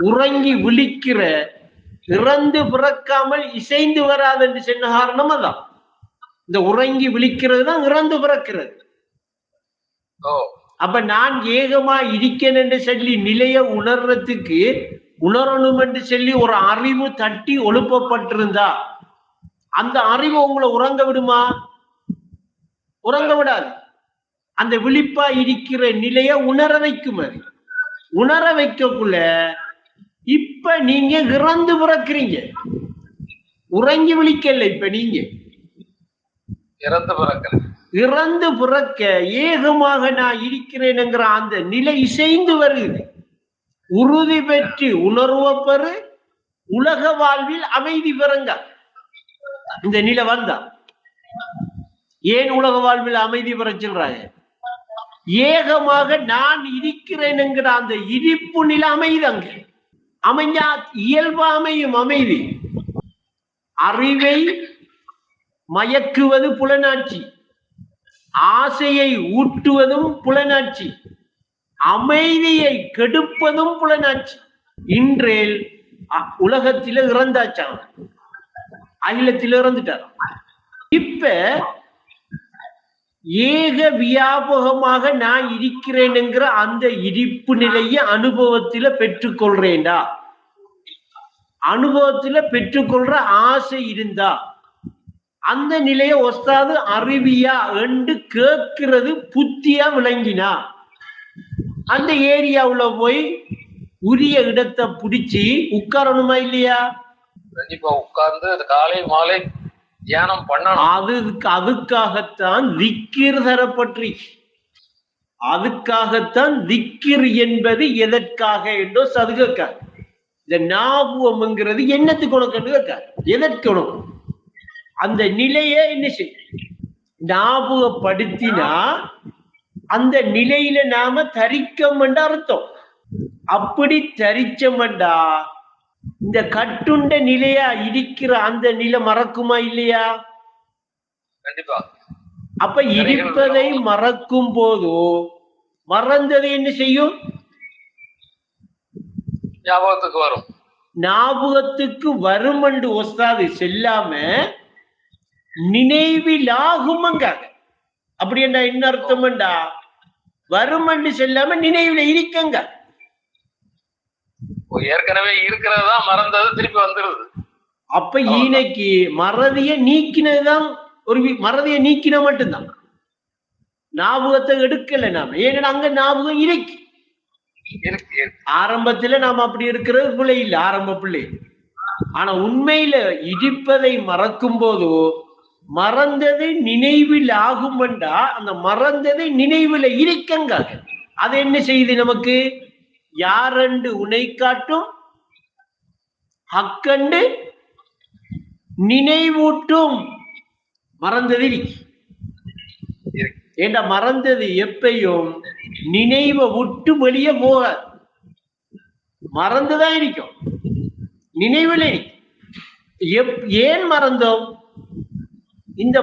உறங்கி விழிக்கிற இறந்து பிறக்காமல் இசைந்து வராது என்று சொன்ன காரணம் அதான். இந்த உறங்கி விழிக்கிறது தான் இறந்து பிறக்கிறது. அப்ப நான் ஏகமா இருக்கேன் என்று சொல்லி நிலைய உணர்றதுக்கு உணரணும் என்று சொல்லி ஒரு அறிவு தட்டி ஒழுப்பப்பட்டிருந்தா அந்த அறிவு உங்களை உறங்க விடுமா? உறங்க விடாது. அந்த விழிப்பா இருக்கிற நிலைய உணர வைக்கும் அது. உணர வைக்கக்குள்ள இப்ப நீங்க இறந்து பிறக்கிறீங்க. உறங்கி விழிக்கல இப்ப நீங்க. இறந்து பிறக்கிறேன் இறந்து பிறக்க ஏகமாக நான் இருக்கிறேனுங்கிற அந்த நிலை இசைந்து வருகிறது. உறுதி பெற்று உணர்வை பெறு உலக வாழ்வில் அமைதி பெறுங்க. இந்த நிலை வந்தா. ஏன் உலக வாழ்வில் அமைதி பெற சொல்றாங்க? ஏகமாக நான் இருக்கிறேனுங்கிற அந்த இருப்பு நிலை அமைதங்க. அமைஞ்சா இயல்பாமையும் அமைதி. அறிவை மயக்குவது புலனாட்சி. ஆசையை ஊட்டுவதும் புலனாட்சி. அமைதியை கெடுப்பதும் புலனாட்சி. இன்றேல் உலகத்தில இறந்தாச்சாம். அகிலத்தில இறந்துட்டார். இப்ப ஏக வியாபகமாக நான் இருக்கிறேனுங்கிற அந்த இடிப்பு நிலையை அனுபவத்தில பெற்றுக்கொள்றேன்டா அனுபவத்தில பெற்றுக்கொள்ற ஆசை இருந்தா. அந்த நிலையை ஒஸ்தாது அறிவியா என்று கேட்கிறது புத்தியா விளங்கினா. அந்த ஏரியாவுல போய் உரிய இடத்தை பிடிச்சி உட்காரணுமா இல்லையா? கண்டிப்பா உட்கார்ந்து காலை மாலை தியானம் பண்ணணும். அதுக்கு அதுக்காகத்தான் திக்கிர் தரப்பற்றி. அதுக்காகத்தான் திக்கிர் என்பது எதற்காக என்றோ சதுகக்கார் இந்த ஞாபகம்ங்கிறது என்னத்துக்கு உனக்கு கேட்கார். எதற்கு உனக்கு? அந்த நிலையை என்ன செய் ஞாபகப்படுத்தினா அந்த நிலையில நாம தரிக்கம் அர்த்தம். அப்படி தரிச்சமண்டா இந்த கட்டுண்ட நிலையா இருக்கிற அந்த நிலை மறக்குமா இல்லையா? கண்டிப்பா. அப்ப இருப்பதை மறக்கும் போதோ மறந்ததை என்ன செய்யும்? ஞாபகத்துக்கு வரும். ஞாபகத்துக்கு வருமண்டு ஒஸ்தாது செல்லாம நினைவிலாகுமங்காங்க அப்படி என்ன என்ன அர்த்தம்டா வருமண்டு செல்லாம நினைவுல இருக்கங்க ஏற்கனவே இருக்கிறதா மறந்தது திருப்பி வந்துருது. அப்ப ஈனைக்கு மறதிய நீக்கினதுதான் ஒரு மறதிய நீக்கின மட்டும்தான். ஞாபகத்தை எடுக்கல நாம. ஏன்னா அங்க ஞாபகம் இருக்கு. ஆரம்பத்துல நாம அப்படி இருக்கிறது பிள்ளை இல்ல ஆரம்ப பிள்ளை. ஆனா உண்மையில இடிப்பதை மறக்கும் போதோ மறந்தது நினைவில் ஆகுமெண்டா அந்த மறந்ததை நினைவுல இருக்கங்க அது என்ன செய்யுது நமக்கு? யாரண்டு உனை காட்டும்? ஹக்கண்டு நினைவூட்டும். மறந்தது இருக்கு ஏண்டா மறந்தது எப்பையும்? நினைவை விட்டு வெளியே போகாது மறந்துதான் இருக்கும் நினைவில் இருக்கும் எப்- ஏன் மறந்தோம்? இந்த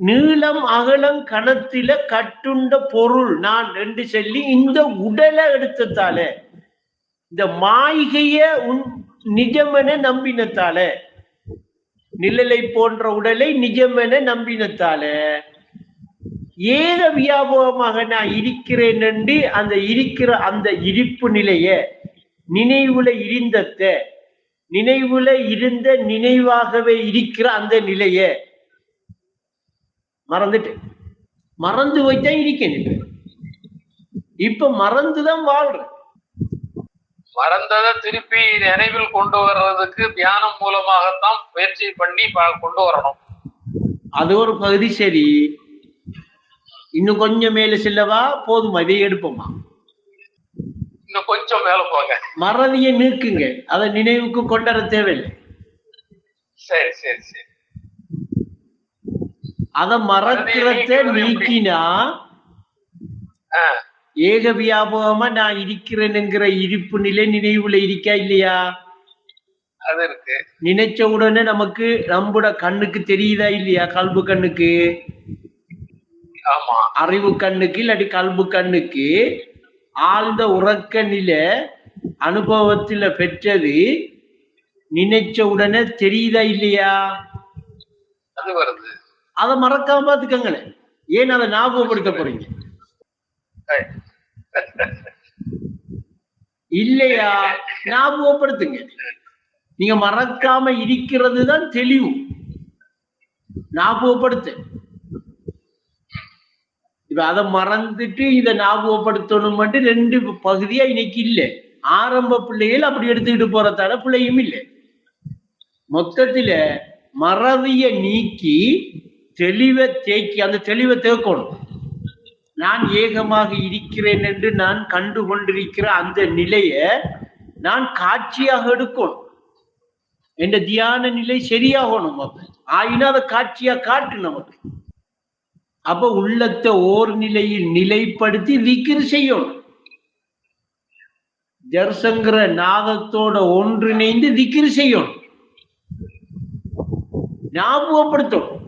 நீளம் அகலம் கணத்தில கட்டுண்ட பொருள். நான் என்று சொல்லி இந்த உடலை எடுத்ததால இந்த மாய்கைய உன் நிஜமென நம்பினத்தால நிழலை போன்ற உடலை நிஜமென நம்பினத்தால ஏக வியாபகமாக நான் இருக்கிறேன் என்று அந்த இருக்கிற அந்த இருப்பு நிலைய நினைவுல இருந்தத்த நினைவுல இருந்த நினைவாகவே இருக்கிற அந்த நிலைய மறந்துட்டு. மறந்து வைத்தான் இருக்கேன். இப்ப. மறந்துதான் வாழ்றேன். மறந்ததை திருப்பி நினைவில் கொண்டு வர்றதுக்கு தியானம் மூலமாகத்தான் முயற்சி பண்ணி ப- கொண்டு வரணும். அது ஒரு பகுதி சரி. இன்னும் கொஞ்சம் மேல செல்லவா? போதுமா? இதை எடுப்போமா? இன்னும் கொஞ்சம் மேல போங்க. மறதியை நீக்குங்க. அதை நினைவுக்கு கொண்டு வர தேவையில்லை. சரி சரி சரி. அத மறக்கிறத நீக்கினா ஏக வியாபகமா நான் இருக்கிறேனுங்கிற இருப்பு நிலை நினைவுல இருக்கா இல்லையா? அது இருக்கு. நினைச்ச உடனே நமக்கு நம்மட கண்ணுக்கு தெரியுதா இல்லையா? கல்பு கண்ணுக்கு? ஆமா. அறிவு கண்ணுக்கு இல்லாட்டி கல்பு கண்ணுக்கு? ஆழ்ந்த உறக்க நிலை அனுபவத்துல பெற்றது நினைச்ச உடனே தெரியுதா இல்லையா? அது வருது. அதை மறக்காம பாத்துக்கங்களேன் ஏன் அதை ஞாபகப்படுத்த போறீங்க? இல்லையா? ஞாபகப்படுத்துங்க. நீங்க மறக்காம இருக்கிறது தான் தெளிவு. ஞாபகப்படுத்து. இப்ப அதை மறந்துட்டு இதை ஞாபகப்படுத்தணும் மட்டும் ரெண்டு பகுதியா இன்னைக்கு இல்லை. ஆரம்ப பிள்ளைகள் அப்படி எடுத்துக்கிட்டு போறதால பிள்ளையும் இல்லை. மொத்தத்துல மறதிய நீக்கி தெளிவை தேக்கி அந்த தெளிவை தேக்கணும். நான் ஏகமாக இருக்கிறேன் என்று நான் கண்டு கொண்டிருக்கிற அந்த நிலையை நான் காட்சியாக எடுக்கணும். என்ற தியான நிலை சரியாகணும் அப்ப. ஆயினா அதை காட்சியா காட்டு நமக்கு. அப்ப உள்ளத்தை ஓர் நிலையில் நிலைப்படுத்தி விக்கிரி செய்யணும். ஜர்சங்கிற நாதத்தோட ஒன்றிணைந்து விக்கிரி செய்யணும். ஞாபகப்படுத்தணும்.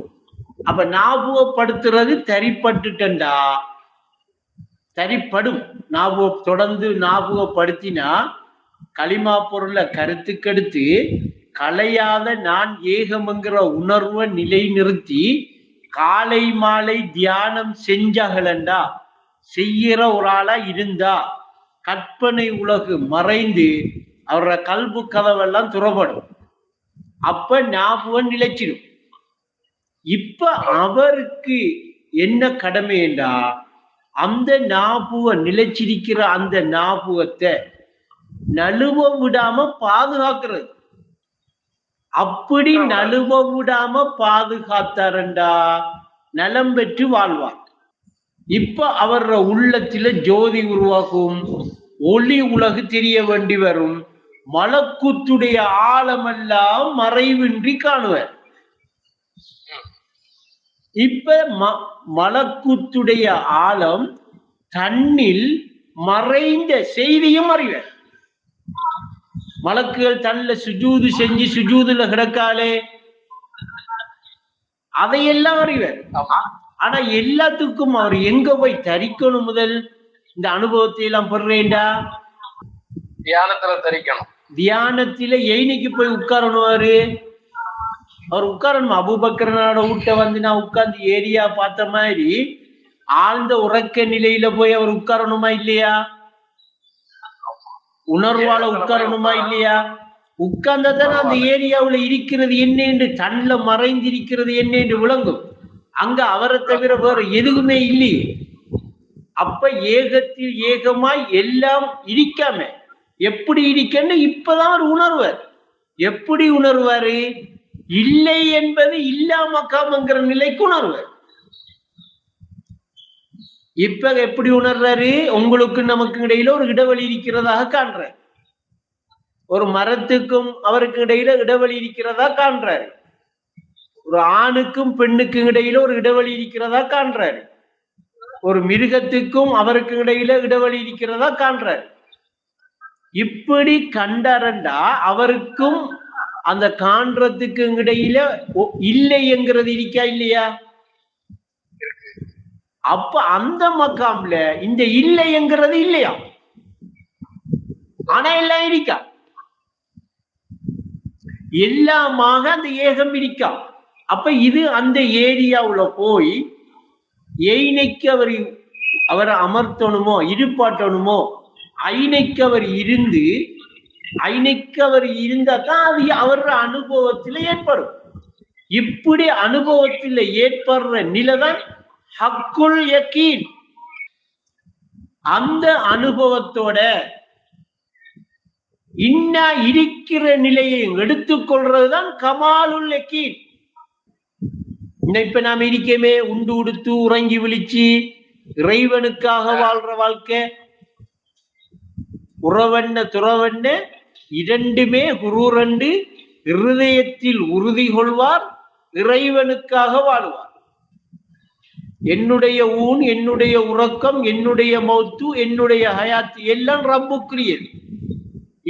அப்ப ஞாபகப்படுத்துறது தரிப்பட்டுட்டா தரிப்படும் ஞாபக தொடர்ந்து ஞாபகப்படுத்தினா களிமா பொருளை கருத்துக்கெடுத்து கலையாத நான் ஏகம்ங்கிற உணர்வை நிலை நிறுத்தி காலை மாலை தியானம் செஞ்சகலண்டா? செய்யற ஒரு ஆளா இருந்தா கற்பனை உலகு மறைந்து அவரோட கல்பு கதவெல்லாம் துறப்படும் அப்ப ஞாபகம் நிலைச்சிடும். இப்ப அவருக்கு என்ன கடமைண்டா அந்த ஞாபகம் நிலைச்சிருக்கிற அந்த ஞாபகத்தை நழுவ விடாம பாதுகாக்கிறது. அப்படி நழுவ விடாம பாதுகாத்தாரண்டா? நலம் பெற்று வாழ்வார். இப்ப அவர் உள்ளத்தில ஜோதி உருவாகும் ஒளி உலகு தெரிய வேண்டி வரும் மலக்குத்துடைய ஆழமெல்லாம் மறைவின்றி காணுவர். இப்ப ம மலக்குத்துடைய ஆழம் தன்னில் மறைந்த செய்தியும் அறிவர். மலக்குகள் தன்னில சுஜூது செஞ்சு சுஜூதுல கிடக்காலே அதையெல்லாம் அறிவர். ஆனா எல்லாத்துக்கும் அவர் எங்க போய் தரிக்கணும் முதல்? இந்த அனுபவத்தை எல்லாம் பெறேண்டா? தியானத்துல தரிக்கணும். தியானத்தில எய்னிக்கு போய் உட்காரணும் அவரு. அவர் உட்காரணும். அபுபக்கரனோட வீட்டை வந்து நான் உட்கார்ந்து ஏரியா பார்த்த மாதிரி ஆழ்ந்த உறக்க நிலையில போய் அவர் உட்காரணுமா இல்லையா? உணர்வால உட்காரணுமா இல்லையா? உட்கார்ந்தா தானே அந்த ஏரியாவுல இருக்கிறது என்ன என்று தன்ல மறைந்திருக்கிறது என்ன என்று விளங்கும். அங்க அவரை தவிர வேற எதுவுமே இல்லையே. அப்ப ஏகத்தில் ஏகமாய் எல்லாம் இருக்காம எப்படி இருக்கன்னு இப்பதான் அவர் உணர்வார். எப்படி உணர்வாரு? இல்லை என்பது இல்லாமக்காமங்கிற நிலைக்கு உணர்வு இப்ப எப்படி உணர்றாரு? உங்களுக்கு நமக்கு இடையில ஒரு இடைவெளி இருக்கிறதாக காண்றார். ஒரு மரத்துக்கும் அவருக்கு இடையில இடைவெளி இருக்கிறதா காண்றாரு. ஒரு ஆணுக்கும் பெண்ணுக்கும் இடையில ஒரு இடைவெளி இருக்கிறதா காண்றாரு. ஒரு மிருகத்துக்கும் அவருக்கு இடையில இடைவெளி இருக்கிறதா காண்றாரு. இப்படி கண்டறண்டா அவருக்கும் அந்த காண்றதுக்கு இடையில ஒ- இல்லை என்கிறது இருக்கா இல்லையா? அப்ப அந்த மக்காம்ல இந்த இல்லை என்கிறது இல்லையா? ஆனா எல்லாம் இருக்கா? எல்லாமாக அந்த ஏகம் இருக்கா? அப்ப இது அந்த ஏரியாவுல போய் எய்னைக்கு அவர் அவரை அமர்த்தணுமோ இருப்பாட்டணுமோ ஐனைக்கு அவர் இருந்து ஐனைக்கு அவர் இருந்தாதான் அது அவர் அனுபவத்துல ஏற்படும். இப்படி அனுபவத்துல ஏற்படுற நிலைதான் ஹக்குல் யக்கீன் அந்த அனுபவத்தோட இன்னா இருக்கிற நிலையை எடுத்துக்கொள்றதுதான் கமாலுல் யக்கீன் இன்னும் இப்ப நாம இருக்கமே உண்டு உடுத்து உறங்கி விழிச்சு இறைவனுக்காக வாழ்ற வாழ்க்கை. உறவண்ண துறவண்ண இரண்டுமே குருரண்டு இருதயத்தில் உறுதி கொள்வார் இறைவனுக்காக வாழ்வார். என்னுடைய ஊன் என்னுடைய உறக்கம் என்னுடைய மௌத்து என்னுடைய ஹயாத் எல்லாம் ரப்புக்குரியது.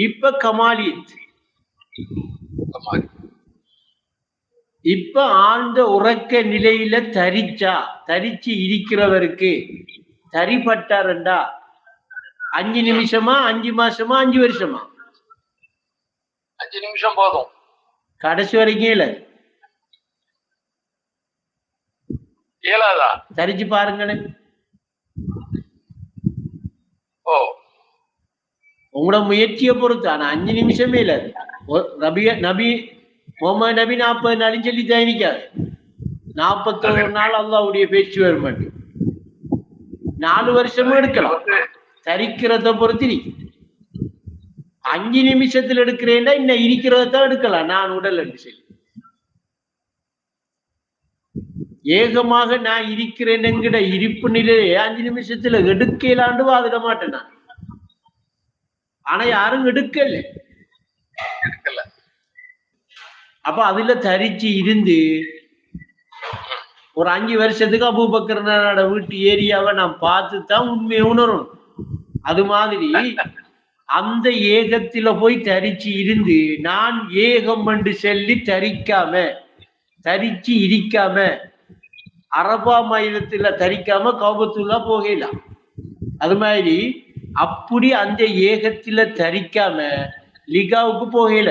இப்ப கமாலியத் இப்ப ஆழ்ந்த உறக்க நிலையில தரிச்சா தரிச்சு இருக்கிறவருக்கு தரிப்பட்டாருண்டா? அஞ்சு நிமிஷமா அஞ்சு மாசமா அஞ்சு வருஷமா? அஞ்சு நிமிஷம் போதும் கடைசி வரைக்கும் இல்ல இயலாதா தரிச்சு பாருங்களேன். ஓ. உங்களோட முயற்சியை பொறுத்து ஆனா அஞ்சு நிமிஷமே இல்ல நபி நபி முகமது நபி நாற்பது நாளும் சொல்லி தயனிக்காது நாற்பத்தோரு நாள் அல்லாவுடைய பேச்சு வர மாட்டேன் நாலு வருஷமும் எடுக்கலாம். தரிக்கிறத பொறுத்து இருக்கு. அஞ்சு நிமிஷத்துல எடுக்கிறேன்னா இன்னும் இருக்கிறத தான் எடுக்கலாம். நான் உடல் என்று சொல்லி. ஏகமாக நான் இருக்கிறேனுங்கிற இருப்பு நிலையை அஞ்சு நிமிஷத்துல எடுக்கலாண்டு வாதிட மாட்டேன் நான். ஆனா யாரும் எடுக்கல. அப்ப அதுல தரிச்சு இருந்து ஒரு அஞ்சு வருஷத்துக்கு அபூபக்கரனோட வீட்டு ஏரியாவை நான் பார்த்து தான் உண்மையை உணரணும். அது மாதிரி அந்த ஏகத்துல போய் தரிச்சு இருந்து நான் ஏகம் என்று சொல்லி தரிக்காம தரிச்சு இருக்காம அரபா மாநிலத்துல தரிக்காம கௌபத்துல்லா போகலாம் அது மாதிரி அப்படி அந்த ஏகத்துல தரிக்காம லிகாவுக்கு போகல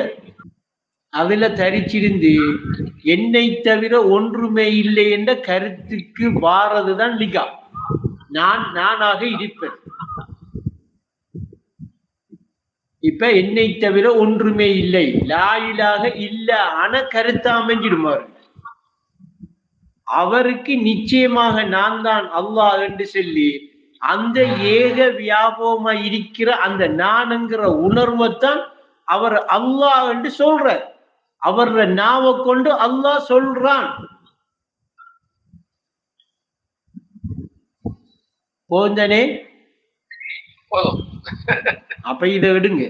அதுல தரிச்சிருந்து என்னை தவிர ஒன்றுமே இல்லை என்ற கருத்துக்கு வாரதுதான் லிகா. நான் நானாக இருப்பேன். இப்ப என்னை தவிர ஒன்றுமே இல்லை. லாயிலாக இல்ல ஆன கருத்து அமைஞ்சிடும் அவருக்கு நிச்சயமாக நான் தான் அல்லாஹ் என்று சொல்லி அந்த ஏக வியாபகமா இருக்கிற அந்த நானுங்கிற உணர்வைத்தான் அவர் அல்லாஹ் என்று சொல்றார். அவர் நாவை கொண்டு அல்லாஹ் சொல்றான். போந்தனே போதும். அப்ப இதை விடுங்க